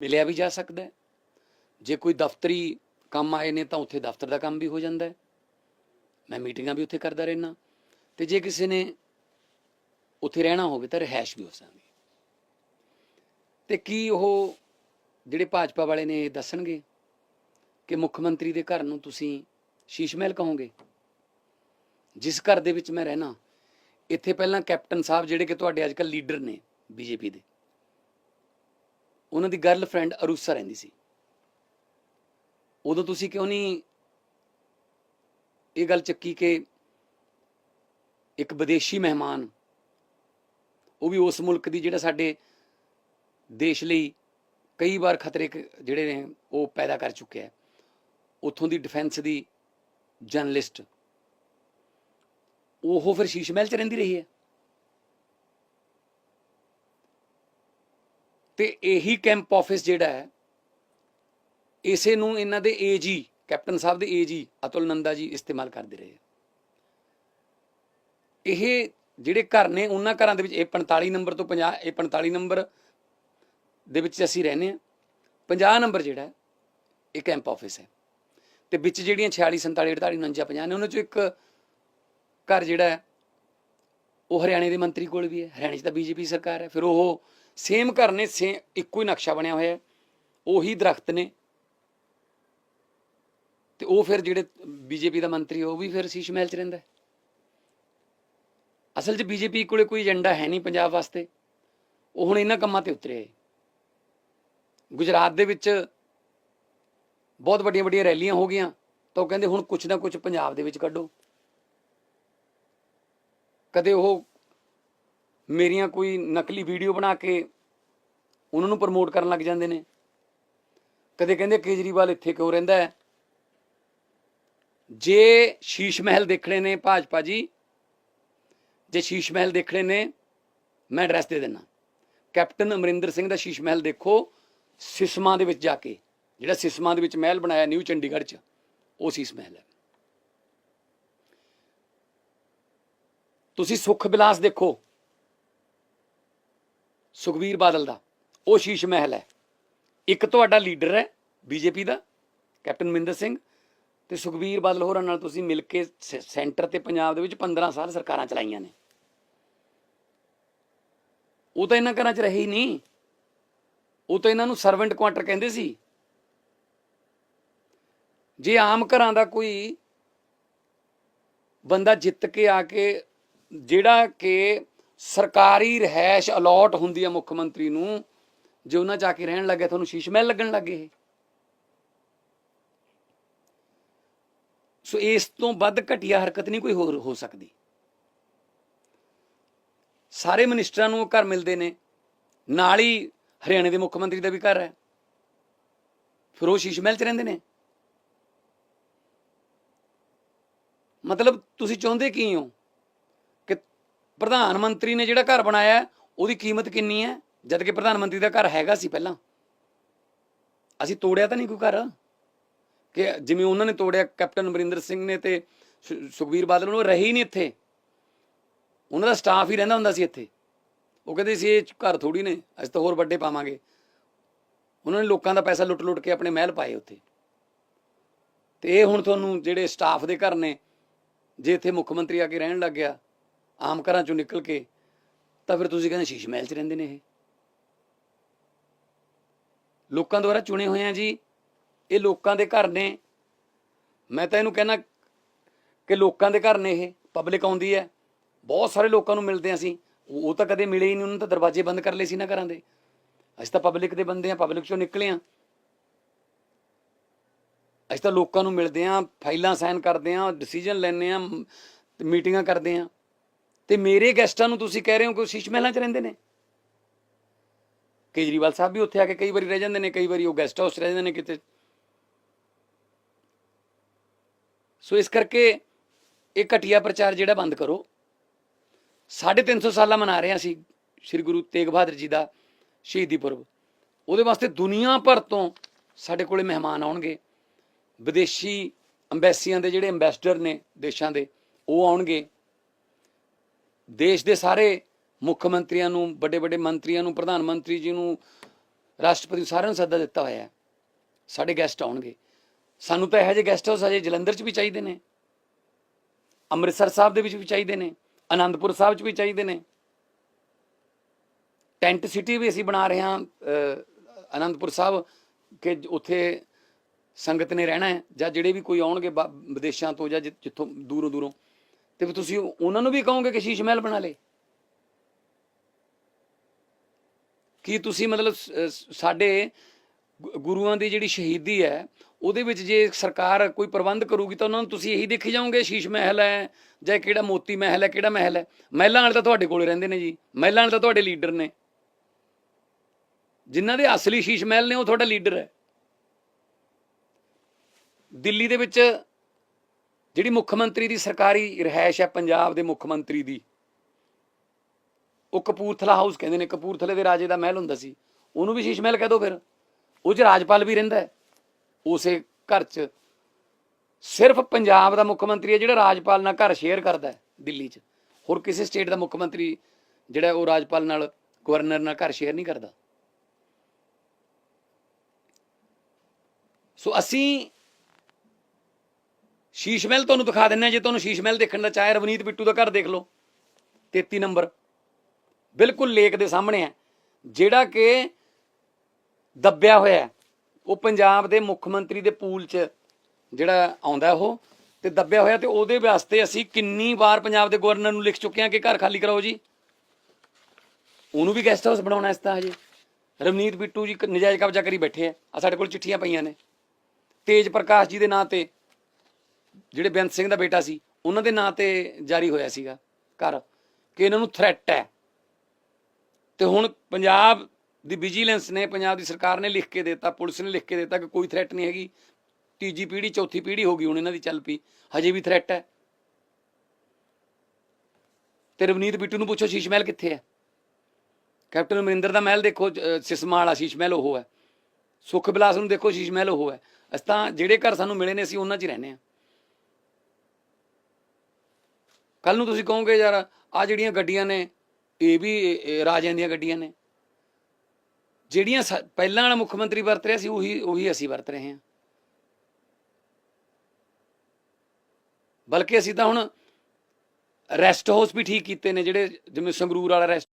ਮਿਲਿਆ ਵੀ ਜਾ ਸਕਦਾ ਹੈ। ਜੇ ਕੋਈ ਦਫ਼ਤਰੀ ਕੰਮ ਆਏ ਨੇ ਤਾਂ ਉੱਥੇ ਦਫ਼ਤਰ ਦਾ ਕੰਮ ਵੀ ਹੋ ਜਾਂਦਾ ਹੈ। ਮੈਂ ਮੀਟਿੰਗਾਂ ਵੀ ਉੱਥੇ ਕਰਦਾ ਰਹਿਣਾ ਤੇ ਜੇ ਕਿਸੇ ਨੇ ਉੱਥੇ ਰਹਿਣਾ ਹੋਵੇ ਤਾਂ ਰਹਿائش ਵੀ ਹੋ ਸਕਦੀ ਤੇ ਕੀ ਉਹ ਜਿਹੜੇ ਭਾਜਪਾ ਵਾਲੇ ਨੇ ਦੱਸਣਗੇ ਕਿ ਮੁੱਖ ਮੰਤਰੀ ਦੇ ਘਰ ਨੂੰ ਤੁਸੀਂ ਸ਼ੀਸ਼ ਮਹਿਲ ਕਹੋਗੇ? ਜਿਸ ਘਰ ਦੇ ਵਿੱਚ ਮੈਂ ਰਹਿਣਾ ਇੱਥੇ ਪਹਿਲਾਂ ਕੈਪਟਨ ਸਾਹਿਬ ਜਿਹੜੇ ਕਿ ਤੁਹਾਡੇ ਅੱਜਕੱਲ ਲੀਡਰ ਨੇ ਬੀਜੇਪੀ ਦੇ ਉਹਨਾਂ ਦੀ ਗਰਲਫ੍ਰੈਂਡ ਅਰੂਸਾ ਰਹਿੰਦੀ ਸੀ। ਉਦੋਂ ਤੁਸੀਂ ਕਿਉਂ ਨਹੀਂ ਇਹ ਗੱਲ ਚੱਕੀ ਕਿ ਇੱਕ ਵਿਦੇਸ਼ੀ ਮਹਿਮਾਨ, ਉਹ ਵੀ ਉਸ ਮੁਲਕ ਦੀ ਜਿਹੜਾ ਸਾਡੇ ਦੇਸ਼ ਲਈ ਕਈ ਵਾਰ ਖਤਰੇ ਜਿਹੜੇ ਨੇ, ਉਹ ਪੈਦਾ ਕਰ ਚੁੱਕਿਆ ਹੈ। ਉੱਥੋਂ ਦੀ ਡਿਫੈਂਸ ਦੀ ਜਰਨਲਿਸਟ ਉਹ ਫਿਰ ਸ਼ੀਸ਼ ਮਹਿਲ ਚ ਰਹਿੰਦੀ ਰਹੀ ਹੈ। ਤੇ ਇਹੀ ਕੈਂਪ ਆਫਿਸ ਜਿਹੜਾ ਹੈ, ਇਸੇ ਨੂੰ ਇਹਨਾਂ ਦੇ ਏਜੀ ਕੈਪਟਨ ਸਾਹਿਬ ਦੇ ਏਜੀ ਅਤੁਲ ਨੰਦਾ ਜੀ ਇਸਤੇਮਾਲ ਕਰਦੇ ਰਹੇ। ਇਹ ਜਿਹੜੇ ਘਰ ਨੇ, ਉਹਨਾਂ ਘਰਾਂ ਦੇ ਵਿੱਚ ਇਹ 45 ਨੰਬਰ ਤੋਂ 50 ਇਹ 45 ਨੰਬਰ ਦੇ ਵਿੱਚ ਅਸੀਂ ਰਹਿੰਦੇ ਆ 50 ਨੰਬਰ ਜਿਹੜਾ ਇਹ ਕੈਂਪ ਆਫਿਸ ਹੈ। ਤੇ ਵਿੱਚ ਜਿਹੜੀਆਂ 46 47 48 49 50 ਨੇ, ਉਹਨਾਂ ਚੋਂ ਇੱਕ ਘਰ ਜਿਹੜਾ ਹੈ, ਉਹ ਹਰਿਆਣੇ ਦੇ ਮੰਤਰੀ ਕੋਲ ਵੀ ਹੈ, ਹਰਿਆਣੇ 'ਚ ਤਾਂ ਬੀਜੇਪੀ ਸਰਕਾਰ ਹੈ, ਫਿਰ ਉਹ ਸੇਮ ਘਰ ਨੇ ਸੇ ਇੱਕੋ ਹੀ ਨਕਸ਼ਾ ਬਣਿਆ ਹੋਇਆ ਹੈ। ਉਹੀ ਦਰਖਤ ਨੇ। ਤੇ ਉਹ ਫਿਰ ਜਿਹੜੇ ਬੀਜੇਪੀ ਦਾ ਮੰਤਰੀ, ਉਹ ਵੀ ਫਿਰ ਸ਼ੀਸ਼ ਮਹਿਲ 'ਚ ਰਹਿੰਦਾ ਅਸਲ 'ਚ ਬੀਜੇਪੀ ਕੋਲੇ ਕੋਈ ਏਜੰਡਾ ਹੈ ਨਹੀਂ ਪੰਜਾਬ ਵਾਸਤੇ। ਉਹ ਹੁਣ ਇਹਨਾਂ ਕੰਮਾਂ ਤੇ ਉਤਰੇ ਗੁਜਰਾਤ ਦੇ ਵਿੱਚ ਬਹੁਤ ਵੱਡੀਆਂ ਵੱਡੀਆਂ ਰੈਲੀਆਂ ਹੋ ਗਈਆਂ। ਤਾਂ ਉਹ ਕਹਿੰਦੇ ਹੁਣ ਕੁਛ ਨਾ ਕੁਛ ਪੰਜਾਬ ਦੇ ਵਿੱਚ ਕੱਢੋ। ਕਦੇ ਉਹ ਮੇਰੀਆਂ ਕੋਈ ਨਕਲੀ ਵੀਡੀਓ ਬਣਾ ਕੇ ਉਹਨਾਂ ਨੂੰ ਪ੍ਰਮੋਟ ਕਰਨ ਲੱਗ ਜਾਂਦੇ ਨੇ। ਕਦੇ ਕਹਿੰਦੇ ਕੇਜਰੀਵਾਲ ਇੱਥੇ ਕਿਉਂ ਰਹਿੰਦਾ ਹੈ? ਜੇ ਸ਼ੀਸ਼ ਮਹਿਲ ਦੇਖਣੇ ਨੇ ਭਾਜਪਾ ਜੀ, ਜੇ ਸ਼ੀਸ਼ ਮਹਿਲ ਦੇਖਣੇ ਨੇ, ਮੈਂ ਐਡਰੈਸ ਦੇ ਦਿੰਦਾ। ਕੈਪਟਨ ਅਮਰਿੰਦਰ ਸਿੰਘ ਦਾ ਸ਼ੀਸ਼ ਮਹਿਲ ਦੇਖੋ, ਸਿਸਮਾ ਦੇ ਵਿੱਚ ਜਾ ਕੇ, ਜਿਹੜਾ ਸਿਸਮਾ ਦੇ ਵਿੱਚ ਮਹਿਲ ਬਣਾਇਆ ਨਿਊ ਚੰਡੀਗੜ੍ਹ 'ਚ, ਉਹ ਸ਼ੀਸ਼ ਮਹਿਲ ਹੈ। ਤੁਸੀਂ ਸੁਖ ਬਿਲਾਸ ਦੇਖੋ ਸੁਖਬੀਰ ਬਾਦਲ ਦਾ, ਉਹ ਸ਼ੀਸ਼ ਮਹਿਲ ਹੈ। ਇੱਕ ਤੁਹਾਡਾ ਲੀਡਰ ਹੈ ਬੀਜੇਪੀ ਦਾ, ਕੈਪਟਨ ਅਮਰਿੰਦਰ ਸਿੰਘ, ਤੇ ਸੁਖਬੀਰ ਬਾਦਲ ਹੋਰਾਂ ਨਾਲ ਤੁਸੀਂ ਮਿਲ ਕੇ ਸ- ਸੈਂਟਰ ਤੇ ਪੰਜਾਬ ਦੇ ਵਿੱਚ 15 ਸਾਲ ਸਰਕਾਰਾਂ ਚਲਾਈਆਂ ਨੇ। ਉਹ ਤਾਂ ਇਹਨਾਂ ਘਰਾਂ 'ਚ ਰਹੇ ਹੀ ਨਹੀਂ। ਉਹ ਤਾਂ ਇਹਨਾਂ ਨੂੰ ਸਰਵੈਂਟ ਕੁਆਟਰ ਕਹਿੰਦੇ ਸੀ। ਜੇ ਆਮ ਘਰਾਂ ਦਾ ਕੋਈ ਬੰਦਾ ਜਿੱਤ ਕੇ ਆ ਕੇ, ਜਿਹੜਾ ਕਿ ਸਰਕਾਰੀ ਰਹਿائਸ਼ ਅਲੋਟ ਹੁੰਦੀ ਹੈ ਮੁੱਖ ਮੰਤਰੀ ਨੂੰ, ਜੇ ਉਹਨਾਂ ਜਾ ਕੇ ਰਹਿਣ ਲੱਗੇ ਤੁਹਾਨੂੰ ਸ਼ੀਸ਼ ਮਹਿਲ ਲੱਗਣ ਲੱਗੇ ਸੋ ਇਸ ਤੋਂ ਵੱਧ ਘਟੀਆ ਹਰਕਤ ਨਹੀਂ ਕੋਈ ਹੋਰ ਹੋ ਸਕਦੀ। ਸਾਰੇ ਮਨਿਸਟਰਾਂ ਨੂੰ ਘਰ ਮਿਲਦੇ ਨੇ। ਨਾਲ ਹੀ ਹਰਿਆਣੇ ਦੇ ਮੁੱਖ ਮੰਤਰੀ ਦਾ ਵੀ ਘਰ ਹੈ। ਫਿਰ ਉਹ ਸ਼ੀਸ਼ ਮਹਿਲ 'ਚ ਰਹਿੰਦੇ ਨੇ। ਮਤਲਬ ਤੁਸੀਂ ਚਾਹੁੰਦੇ ਕੀ ਹੋ? ਪ੍ਰਧਾਨ ਮੰਤਰੀ ਨੇ ਜਿਹੜਾ ਘਰ ਬਣਾਇਆ, ਉਹਦੀ ਕੀਮਤ ਕਿੰਨੀ ਹੈ? ਜਦ ਕਿ ਪ੍ਰਧਾਨ ਮੰਤਰੀ ਦਾ ਘਰ ਹੈਗਾ ਸੀ ਪਹਿਲਾਂ। ਅਸੀਂ ਤੋੜਿਆ ਤਾਂ ਨਹੀਂ ਕੋਈ ਘਰ? ਕਿ ਜਿਵੇਂ ਉਹਨਾਂ ਨੇ ਤੋੜਿਆ, ਕੈਪਟਨ ਅਮਰਿੰਦਰ ਸਿੰਘ ਨੇ ਤੇ ਸੁ- ਸੁਖਬੀਰ ਬਾਦਲ ਨੂੰ ਉਹ ਰਹੇ ਹੀ ਨਹੀਂ ਇੱਥੇ। ਉਹਨਾਂ ਦਾ ਸਟਾਫ ਹੀ ਰਹਿੰਦਾ ਹੁੰਦਾ ਸੀ ਇੱਥੇ। ਉਹ ਕਹਿੰਦੇ ਸੀ, ਇਹ ਘਰ ਥੋੜੀ ਨੇ, ਅਸੀਂ ਤਾਂ ਹੋਰ ਵੱਡੇ ਪਾਵਾਂਗੇ। ਉਹਨਾਂ ਨੇ ਲੋਕਾਂ ਦਾ ਪੈਸਾ ਲੁੱਟ-ਲੁੱਟ ਕੇ ਆਪਣੇ ਮਹਿਲ ਪਾਏ ਉੱਥੇ। ਤੇ ਇਹ ਹੁਣ ਤੁਹਾਨੂੰ ਜਿਹੜੇ ਸਟਾਫ ਦੇ ਘਰ ਨੇ, ਜੇ ਇੱਥੇ ਮੁੱਖ ਮੰਤਰੀ ਆ ਕੇ ਰਹਿਣ ਲੱਗ ਗਿਆ ਆਮ ਘਰਾਂ ਚੋਂ ਨਿਕਲ ਕੇ ਤਾਂ ਫਿਰ ਤੁਸੀਂ ਕਹਿੰਦੇ ਸ਼ੀਸ਼ ਮਹਿਲ 'ਚ ਰਹਿੰਦੇ ਨੇ ਇਹ। ਲੋਕਾਂ ਦੁਆਰਾ ਚੁਣੇ ਹੋਏ ਆ ਜੀ, ਇਹ ਲੋਕਾਂ ਦੇ ਘਰ ਨੇ। ਮੈਂ ਤਾਂ ਇਹਨੂੰ ਕਹਿੰਦਾ ਕਿ ਲੋਕਾਂ ਦੇ ਘਰ ਨੇ ਇਹ ਪਬਲਿਕ ਆਉਂਦੀ ਹੈ। ਬਹੁਤ ਸਾਰੇ ਲੋਕਾਂ ਨੂੰ ਮਿਲਦੇ ਹਾਂ ਅਸੀਂ। ਉਹ ਤਾਂ ਕਦੇ ਮਿਲੇ ਹੀ ਨਹੀਂ, ਉਹਨਾਂ ਤਾਂ ਦਰਵਾਜ਼ੇ ਬੰਦ ਕਰ ਲਏ ਸੀ ਨਾ ਘਰਾਂ ਦੇ। ਅਸੀਂ ਤਾਂ ਪਬਲਿਕ ਦੇ ਬੰਦੇ ਆ ਪਬਲਿਕ ਚੋਂ ਨਿਕਲੇ ਆ ਅਸੀਂ ਤਾਂ ਲੋਕਾਂ ਨੂੰ ਮਿਲਦੇ ਆ ਫਾਈਲਾਂ ਸਾਈਨ ਕਰਦੇ ਆ ਡਿਸੀਜਨ ਲੈਂਦੇ ਆ ਮੀਟਿੰਗਾਂ ਕਰਦੇ ਆ ਤੇ ਮੇਰੇ ਗੈਸਟਾਂ ਨੂੰ ਤੁਸੀਂ ਕਹਿ ਰਹੇ ਹੋ ਕਿ ਉਹ ਸ਼ੀਸ਼ ਮਹਿਲਾਂ 'ਚ ਰਹਿੰਦੇ ਨੇ? ਕੇਜਰੀਵਾਲ ਸਾਹਿਬ ਵੀ ਉੱਥੇ ਆ ਕੇ ਕਈ ਵਾਰੀ ਰਹਿ ਜਾਂਦੇ ਨੇ, ਕਈ ਵਾਰੀ ਉਹ ਗੈਸਟ ਹਾਊਸ ਰਹਿ ਜਾਂਦੇ ਨੇ ਕਿਤੇ। ਸੋ ਇਸ ਕਰਕੇ ਇਹ ਘਟੀਆ ਪ੍ਰਚਾਰ ਜਿਹੜਾ ਬੰਦ ਕਰੋ। 350 ਸਾਲਾਂ ਮਨਾ ਰਹੇ ਹਾਂ ਅਸੀਂ ਸ੍ਰੀ ਗੁਰੂ ਤੇਗ ਬਹਾਦਰ ਜੀ ਦਾ ਸ਼ਹੀਦੀ ਪੁਰਬ। ਉਹਦੇ ਵਾਸਤੇ ਦੁਨੀਆ ਭਰ ਤੋਂ ਸਾਡੇ ਕੋਲੇ ਮਹਿਮਾਨ ਆਉਣਗੇ। ਵਿਦੇਸ਼ੀ ਅੰਬੈਸੀਆਂ ਦੇ ਜਿਹੜੇ ਐਮਬੈਸਡਰ ਨੇ ਦੇਸ਼ਾਂ ਦੇ, ਉਹ ਆਉਣਗੇ। ਦੇਸ਼ ਦੇ ਸਾਰੇ ਮੁੱਖ ਮੰਤਰੀਆਂ ਨੂੰ ਵੱਡੇ ਵੱਡੇ ਮੰਤਰੀਆਂ ਨੂੰ ਪ੍ਰਧਾਨ ਮੰਤਰੀ ਜੀ ਨੂੰ ਰਾਸ਼ਟਰਪਤੀ ਨੂੰ ਸਾਰਿਆਂ ਨੂੰ ਸੱਦਾ ਦਿੱਤਾ ਹੋਇਆ ਹੈ। ਸਾਡੇ ਗੈਸਟ ਆਉਣਗੇ। ਸਾਨੂੰ ਤਾਂ ਇਹੋ ਜਿਹੇ ਗੈਸਟ ਹਾਊਸ ਅਜੇ ਜਲੰਧਰ 'ਚ ਵੀ ਚਾਹੀਦੇ ਨੇ। ਅੰਮ੍ਰਿਤਸਰ ਸਾਹਿਬ ਦੇ ਵਿੱਚ ਵੀ ਚਾਹੀਦੇ ਨੇ। ਆਨੰਦਪੁਰ ਸਾਹਿਬ 'ਚ ਵੀ ਚਾਹੀਦੇ ਨੇ। ਟੈਂਟ ਸਿਟੀ ਵੀ ਅਸੀਂ ਬਣਾ ਰਹੇ ਹਾਂ ਅਹ, ਆਨੰਦਪੁਰ ਸਾਹਿਬ ਕਿ ਉੱਥੇ ਸੰਗਤ ਨੇ ਰਹਿਣਾ ਹੈ ਜਾਂ ਜਿਹੜੇ ਵੀ ਕੋਈ ਆਉਣਗੇ ਬਾ- ਵਿਦੇਸ਼ਾਂ ਤੋਂ ਜਾਂ ਜਿ- ਜਿੱਥੋਂ ਦੂਰੋਂ ਦੂਰੋਂ ਤੇ ਫਿਰ ਤੁਸੀਂ ਉਹਨਾਂ ਨੂੰ ਵੀ ਕਹੋਗੇ ਕਿ ਸ਼ੀਸ਼ ਮਹਿਲ ਬਣਾ ਲੇ? ਕੀ ਤੁਸੀਂ ਮਤਲਬ ਸਾਡੇ ਗੁ- ਗੁਰੂਆਂ ਦੀ ਜਿਹੜੀ ਸ਼ਹੀਦੀ ਹੈ, ਉਹਦੇ ਵਿੱਚ ਜੇ ਸਰਕਾਰ ਕੋਈ ਪ੍ਰਬੰਧ ਕਰੂਗੀ ਤਾਂ ਉਹਨਾਂ ਨੂੰ ਤੁਸੀਂ ਇਹੀ ਦੇਖੀ ਜਾਓਗੇ, ਸ਼ੀਸ਼ ਮਹਿਲ ਹੈ ਜਾਂ ਕਿਹੜਾ ਮੋਤੀ ਮਹਿਲ ਹੈ, ਕਿਹੜਾ ਮਹਿਲ ਹੈ? ਮਹਿਲਾਂ ਵਾਲੇ ਤਾਂ ਤੁਹਾਡੇ ਕੋਲੇ ਰਹਿੰਦੇ ਨੇ ਜੀ। ਮਹਿਲਾਂ ਵਾਲੇ ਤਾਂ ਤੁਹਾਡੇ ਲੀਡਰ ਨੇ। ਜਿਨ੍ਹਾਂ ਦੇ ਅਸਲੀ ਸ਼ੀਸ਼ ਮਹਿਲ ਨੇ, ਉਹ ਤੁਹਾਡਾ ਲੀਡਰ ਹੈ। ਦਿੱਲੀ ਦੇ ਵਿੱਚ ਜਿਹੜੀ ਮੁੱਖ ਮੰਤਰੀ ਦੀ ਸਰਕਾਰੀ ਰਿਹਾਇਸ਼ ਹੈ ਪੰਜਾਬ ਦੇ ਮੁੱਖ ਮੰਤਰੀ ਦੀ, ਉਹ ਕਪੂਰਥਲਾ ਹਾਊਸ ਕਹਿੰਦੇ ਨੇ, ਕਪੂਰਥਲੇ ਦੇ ਰਾਜੇ ਦਾ ਮਹਿਲ ਹੁੰਦਾ ਸੀ, ਉਹਨੂੰ ਵੀ ਸ਼ੀਸ਼ ਮਹਿਲ ਕਹਿ ਦੋ ਫਿਰ, ਉਹ 'ਚ ਰਾਜਪਾਲ ਵੀ ਰਹਿੰਦਾ ਉਸੇ ਘਰ 'ਚ। ਸਿਰਫ ਪੰਜਾਬ ਦਾ ਮੁੱਖ ਮੰਤਰੀ ਹੈ ਜਿਹੜਾ ਰਾਜਪਾਲ ਨਾਲ ਘਰ ਸ਼ੇਅਰ ਕਰਦਾ ਦਿੱਲੀ 'ਚ। ਹੋਰ ਕਿਸੇ ਸਟੇਟ ਦਾ ਮੁੱਖ ਮੰਤਰੀ ਜਿਹੜਾ ਉਹ ਰਾਜਪਾਲ ਨਾਲ ਗਵਰਨਰ ਨਾਲ ਘਰ ਸ਼ੇਅਰ ਨਹੀਂ ਕਰਦਾ। ਸੋ ਅਸੀਂ ਸ਼ੀਸ਼ ਮਹਿਲ ਤੁਹਾਨੂੰ ਦਿਖਾ ਦਿੰਨੇ ਹਾਂ। ਜੇ ਤੁਹਾਨੂੰ ਸ਼ੀਸ਼ ਮਹਿਲ ਦੇਖਣ ਦਾ ਚਾਹੇ ਰਵਨੀਤ ਬਿੱਟੂ ਦਾ ਘਰ ਦੇਖ ਲਓ। 33 ਨੰਬਰ। ਬਿਲਕੁਲ ਲੇਕ ਦੇ ਸਾਹਮਣੇ ਹੈ। ਜਿਹੜਾ ਕਿ ਦੱਬਿਆ ਹੋਇਆ ਉਹ ਪੰਜਾਬ ਦੇ ਮੁੱਖ ਮੰਤਰੀ ਦੇ ਪੂਲ 'ਚ ਜਿਹੜਾ ਆਉਂਦਾ ਉਹ ਤੇ ਦੱਬਿਆ ਹੋਇਆ ਤੇ ਉਹਦੇ ਵਾਸਤੇ ਅਸੀਂ ਕਿੰਨੀ ਵਾਰ ਪੰਜਾਬ ਦੇ ਗਵਰਨਰ ਨੂੰ ਲਿਖ ਚੁੱਕੇ ਹਾਂ ਕਿ ਘਰ ਖਾਲੀ ਕਰਾਓ ਜੀ। ਉਹਨੂੰ ਵੀ ਗੈਸਟ ਹਾਊਸ ਬਣਾਉਣਾ ਇਸ ਤਾਂ ਹਜੇ। ਰਵਨੀਤ ਬਿੱਟੂ ਜੀ ਨਜਾਇਜ਼ ਕਬਜ਼ਾ ਕਰੀ ਬੈਠੇ ਆ ਆ ਸਾਡੇ ਕੋਲ ਚਿੱਠੀਆਂ ਪਈਆਂ ਨੇ। ਤੇਜ ਪ੍ਰਕਾਸ਼ ਜੀ ਦੇ ਨਾਂ ਤੇ ਜਿਹੜੇ ਬੇਅੰਤ ਸਿੰਘ ਦਾ ਬੇਟਾ ਸੀ, ਉਹਨਾਂ ਦੇ ਨਾਂ ਤੇ ਜਾਰੀ ਹੋਇਆ ਸੀਗਾ ਘਰ, ਕਿ ਇਹਨਾਂ ਨੂੰ ਥ੍ਰੈਟ ਹੈ। ਤੇ ਹੁਣ ਪੰਜਾਬ ਦੀ ਵਿਜੀਲੈਂਸ ਨੇ, ਪੰਜਾਬ ਦੀ ਸਰਕਾਰ ਨੇ ਲਿਖ ਕੇ ਦਿੱਤਾ, ਪੁਲਿਸ ਨੇ ਲਿਖ ਕੇ ਦਿੱਤਾ ਕਿ ਕੋਈ ਥ੍ਰੈਟ ਨਹੀਂ ਹੈਗੀ। ਤੀਜੀ ਪੀੜ੍ਹੀ, ਚੌਥੀ ਪੀੜ੍ਹੀ ਹੋ ਗਈ ਹੁਣ ਇਹਨਾਂ ਦੀ ਚੱਲ ਪਈ, ਹਜੇ ਵੀ ਥ੍ਰੈਟ ਹੈ। ਤੇ ਰਵਨੀਤ ਬਿੱਟੂ ਨੂੰ ਪੁੱਛੋ, ਸ਼ੀਸ਼ ਮਹਿਲ ਕਿੱਥੇ ਹੈ? ਕੈਪਟਨ ਅਮਰਿੰਦਰ ਦਾ ਮਹਿਲ ਦੇਖੋ, ਅਹ, ਸਿਸਮਾ ਵਾਲਾ ਸ਼ੀਸ਼ ਮਹਿਲ ਉਹ ਹੈ। ਸੁਖ ਬਿਲਾਸ ਨੂੰ ਦੇਖੋ, ਸ਼ੀਸ਼ ਮਹਿਲ ਉਹ ਹੈ। ਅਸੀਂ ਤਾਂ ਜਿਹੜੇ ਘਰ ਸਾਨੂੰ ਮਿਲੇ ਨੇ, ਅਸੀਂ ਉਹਨਾਂ 'ਚ ਹੀ ਰਹਿੰਦੇ ਹਾਂ। ਕੱਲ ਨੂੰ ਤੁਸੀਂ ਕਹੋਗੇ ਯਾਰ ਆ ਜਿਹੜੀਆਂ ਗੱਡੀਆਂ ਨੇ, ਇਹ ਵੀ ਰਾਜਿਆਂ ਦੀਆਂ ਗੱਡੀਆਂ ਨੇ। ਜਿਹੜੀਆਂ ਸਾ- ਪਹਿਲਾਂ ਵਾਲਾ ਮੁੱਖ ਮੰਤਰੀ ਵਰਤ ਰਿਹਾ ਸੀ, ਉਹੀ ਉਹੀ ਅਸੀਂ ਵਰਤ ਰਹੇ ਹਾਂ। ਬਲਕਿ ਅਸੀਂ ਤਾਂ ਹੁਣ ਰੈਸਟ ਹਾਊਸ ਵੀ ਠੀਕ ਕੀਤੇ ਨੇ, ਜਿਹੜੇ ਜਿਵੇਂ ਸੰਗਰੂਰ ਵਾਲਾ ਰੈਸਟ